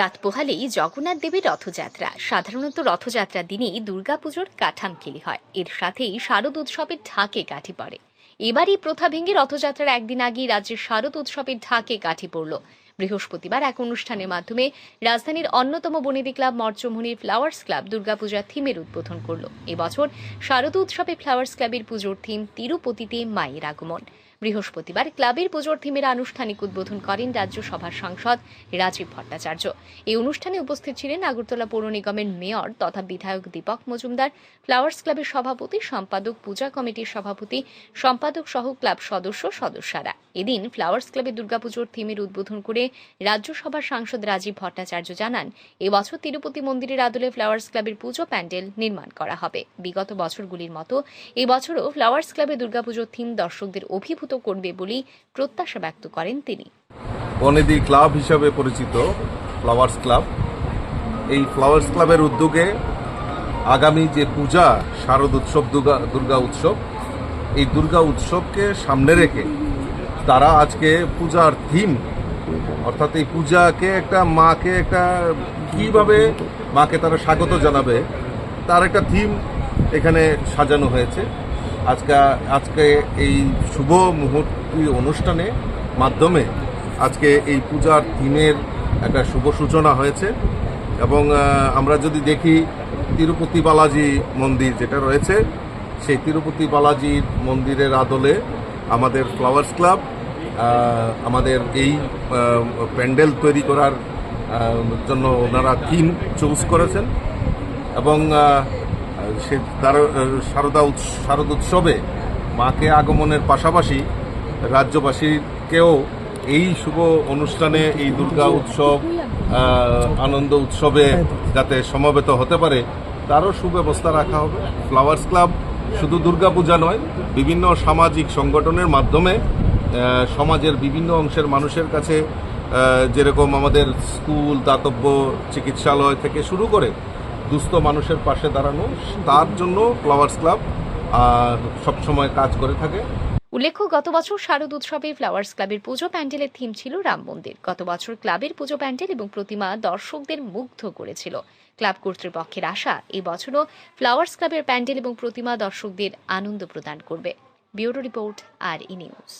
রাত পোহালেই জগন্নাথ দেবের রথযাত্রা। সাধারণত রথযাত্রার দিনেই দুর্গাপুজোর কাঠামকেলি হয়। এর সাথেই শারদ উৎসবের ঢাকে কাঠি পড়ে। এবারই প্রথা ভেঙে রথযাত্রার একদিন আগেই রাজ্যের শারদ উৎসবের ঢাকে কাঠি পড়ল। বৃহস্পতিবার এক অনুষ্ঠানের মাধ্যমে রাজধানীর অন্যতম বনেদি ক্লাব মর্চমণির ফ্লাওয়ার্স ক্লাব দুর্গাপূজার থিমের উদ্বোধন করল। এবছর শারদ উৎসবে ফ্লাওয়ার্স ক্লাবের পুজোর থিম তিরুপতিতে মায়ের আগমন। বৃহস্পতিবার ক্লাবের পুজোর থিমের আনুষ্ঠানিক উদ্বোধন করেন রাজ্যসভার সাংসদ রাজীব ভট্টাচার্য। এই অনুষ্ঠানে উপস্থিত ছিলেন আগরতলা পৌর নিগমের মেয়র তথা বিধায়ক দীপক মজুমদার, ফ্লাওয়ার্স ক্লাবের সভাপতি, সম্পাদক, পূজা কমিটির সভাপতি, সম্পাদক সহ ক্লাব সদস্য সদস্যরা। এদিন ফ্লাওয়ার্স ক্লাবের দুর্গাপুজোর থিমের উদ্বোধন করে রাজ্যসভার সাংসদ রাজীব ভট্টাচার্য জানান, এবছর তিরুপতি মন্দিরের আদলে ফ্লাওয়ার্স ক্লাবের পুজো প্যান্ডেল নির্মাণ করা হবে। বিগত বছরগুলির মতো এবছরও ফ্লাওয়ার্স ক্লাবে দুর্গাপুজোর থিম দর্শকদের অভিভূত করবে বলেই প্রত্যাশা ব্যক্ত করেন তিনি। বনেদি ক্লাব হিসাবে পরিচিত ফ্লাওয়ার্স ক্লাব এই ফ্লাওয়ার্স ক্লাবের উদ্যোগে আগামী যে পূজা, শারদ উৎসব, দুর্গা দুর্গা উৎসব, এই দুর্গা উৎসবকে সামনে রেখে তারা আজকে পূজার থিম অর্থাৎ এই পূজাকে একটা মাকে একটা কীভাবে মাকে তারা স্বাগত জানাবে, তার একটা থিম এখানে সাজানো হয়েছে। আজকে আজকে এই শুভ মুহূর্তি অনুষ্ঠানে মাধ্যমে আজকে এই পূজার থিমের একটা শুভ সূচনা হয়েছে। এবং আমরা যদি দেখি তিরুপতি বালাজি মন্দির যেটা রয়েছে, সেই তিরুপতি বালাজির মন্দিরের আদলে আমাদের ফ্লাওয়ার্স ক্লাব আমাদের এই প্যান্ডেল তৈরি করার জন্য ওনারা থিম চুজ করেছেন এবং সে তার শারদা উৎস- শারদ উৎসবে মাকে আগমনের পাশাপাশি রাজ্যবাসীকেও এই শুভ অনুষ্ঠানে এই দুর্গা উৎসব আনন্দ উৎসবে যাতে সমবেত হতে পারে, তারও সুব্যবস্থা রাখা হবে। ফ্লাওয়ার্স ক্লাব শুধু দুর্গাপূজা নয়, বিভিন্ন সামাজিক সংগঠনের মাধ্যমে সমাজের বিভিন্ন অংশের মানুষের কাছে যেরকম আমাদের স্কুল, দাতব্য, চিকিৎসালয় থেকে শুরু করে দুস্থ মানুষের পাশে দাঁড়ানো, তার জন্য ফ্লাওয়ার্স ক্লাব সবসময় কাজ করে থাকে। উল্লেখ্য, গত বছর শারদ উৎসবে ফ্লাওয়ার্স ক্লাবের পুজো প্যান্ডেলের থিম ছিল রাম মন্দির। গত বছর ক্লাবের পুজো প্যান্ডেল এবং প্রতিমা দর্শকদের মুগ্ধ করেছিল। ক্লাব কর্তৃপক্ষের আশা এই বছরও ফ্লাওয়ার্স ক্লাবের প্যান্ডেল এবং প্রতিমা দর্শকদের আনন্দ প্রদান করবে। ব্যুরো রিপোর্ট, আর ই নিউজ।